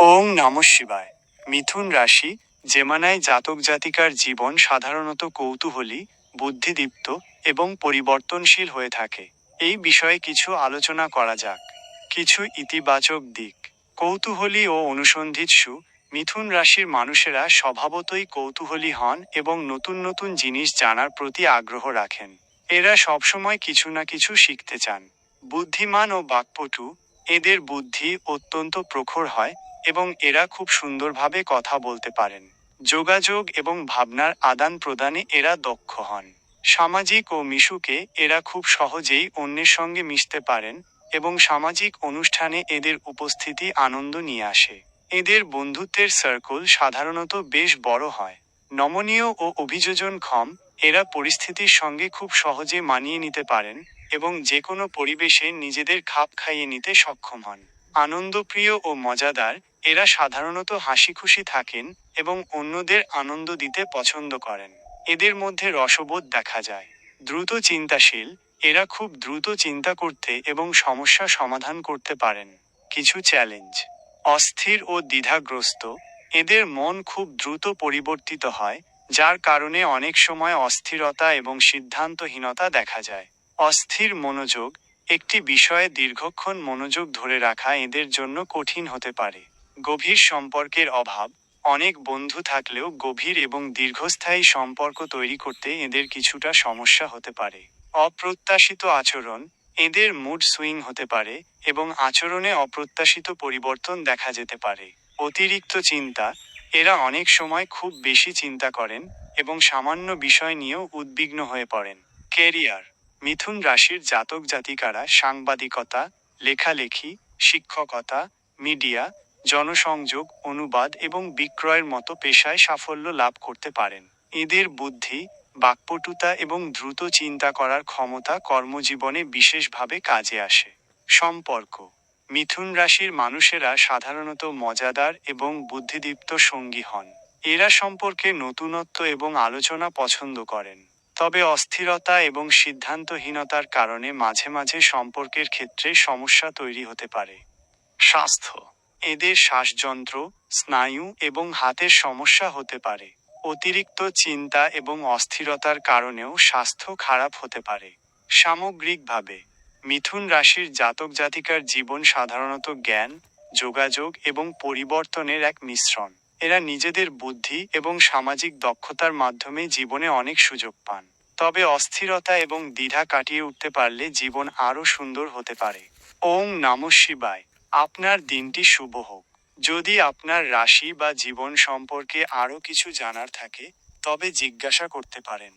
ওং নম শিবায়। মিথুন রাশি জেমানায় জাতক জাতিকার জীবন সাধারণত কৌতূহলী, বুদ্ধিদীপ্ত এবং পরিবর্তনশীল হয়ে থাকে। এই বিষয়ে কিছু আলোচনা করা যাক। কিছু ইতিবাচক দিক। কৌতূহলী ও অনুসন্ধিৎসু, মিথুন রাশির মানুষেরা স্বভাবতই কৌতূহলী হন এবং নতুন নতুন জিনিস জানার প্রতি আগ্রহ রাখেন। এরা সবসময় কিছু না কিছু শিখতে চান। বুদ্ধিমান ও বাকপটু, এদের বুদ্ধি অত্যন্ত প্রখর হয় এবং এরা খুব সুন্দরভাবে কথা বলতে পারেন। যোগাযোগ এবং ভাবনার আদান প্রদানে এরা দক্ষ হন। সামাজিক ও মিশুকে এরা খুব সহজেই অন্যের সঙ্গে মিশতে পারেন এবং সামাজিক অনুষ্ঠানে এদের উপস্থিতি আনন্দ নিয়ে আসে। এদের বন্ধুত্বের সার্কল সাধারণত বেশ বড় হয়। নমনীয় ও অভিযোজনক্ষম এরা পরিস্থিতির সঙ্গে খুব সহজে মানিয়ে নিতে পারেন এবং যে কোনো পরিবেশে নিজেদের খাপ খাইয়ে নিতে সক্ষম হন। আনন্দপ্রিয় ও মজাদার এরা সাধারণত হাসি খুশি থাকেন এবং অন্যদের আনন্দ দিতে পছন্দ করেন। এদের মধ্যে রসবোধ দেখা যায়। দ্রুত চিন্তাশীল, এরা খুব দ্রুত চিন্তা করতে এবং সমস্যা সমাধান করতে পারেন। কিছু চ্যালেঞ্জ। অস্থির ও দ্বিধাগ্রস্ত, এদের মন খুব দ্রুত পরিবর্তিত হয়, যার কারণে অনেক সময় অস্থিরতা এবং সিদ্ধান্তহীনতা দেখা যায়। অস্থির মনোযোগ একটি বিষয়ে দীর্ঘক্ষণ মনোযোগ ধরে রাখা এদের জন্য কঠিন হতে পারে। গভীর সম্পর্কের অভাব, অনেক বন্ধু থাকলেও গভীর এবং দীর্ঘস্থায়ী সম্পর্ক তৈরি করতে এদের কিছুটা সমস্যা হতে পারে। অপ্রত্যাশিত আচরণ এদের মুড সুইং হতে পারে এবং আচরণে অপ্রত্যাশিত পরিবর্তন দেখা যেতে পারে। অতিরিক্ত চিন্তা, এরা অনেক সময় খুব বেশি চিন্তা করেন এবং সামান্য বিষয় নিয়েও উদ্বিগ্ন হয়ে পড়েন। কেরিয়ার মিথুন রাশির জাতক জাতিকারা সাংবাদিকতা, লেখালেখি, শিক্ষকতা, মিডিয়া জনসংযোগ, অনুবাদ এবং বিক্রয়ের মতো পেশায় সাফল্য লাভ করতে পারেন। এদের বুদ্ধি, বাকপটুতা এবং দ্রুত চিন্তা করার ক্ষমতা কর্মজীবনে বিশেষভাবে কাজে আসে। সম্পর্ক, মিথুন রাশির মানুষেরা সাধারণত মজাদার এবং বুদ্ধিদীপ্ত সঙ্গী হন। এরা সম্পর্কে নতুনত্ব এবং আলোচনা পছন্দ করেন। তবে অস্থিরতা এবং সিদ্ধান্তহীনতার কারণে মাঝে মাঝে সম্পর্কের ক্ষেত্রে সমস্যা তৈরি হতে পারে। স্বাস্থ্য এদের শ্বাসযন্ত্র, স্নায়ু এবং হাতের সমস্যা হতে পারে। অতিরিক্ত চিন্তা এবং অস্থিরতার কারণেও স্বাস্থ্য খারাপ হতে পারে। সামগ্রিকভাবে, মিথুন রাশির জাতক জাতিকার জীবন সাধারণত জ্ঞান, যোগাযোগ এবং পরিবর্তনের এক মিশ্রণ। এরা নিজেদের বুদ্ধি এবং সামাজিক দক্ষতার মাধ্যমে জীবনে অনেক সুযোগ পান। তবে অস্থিরতা এবং দ্বিধা কাটিয়ে উঠতে পারলে জীবন আরও সুন্দর হতে পারে। ওং নম শিবায়। আপনার দিনটি শুভ হোক। যদি আপনার রাশি বা জীবন সম্পর্কে আরও কিছু জানার থাকে, তবে জিজ্ঞাসা করতে পারেন।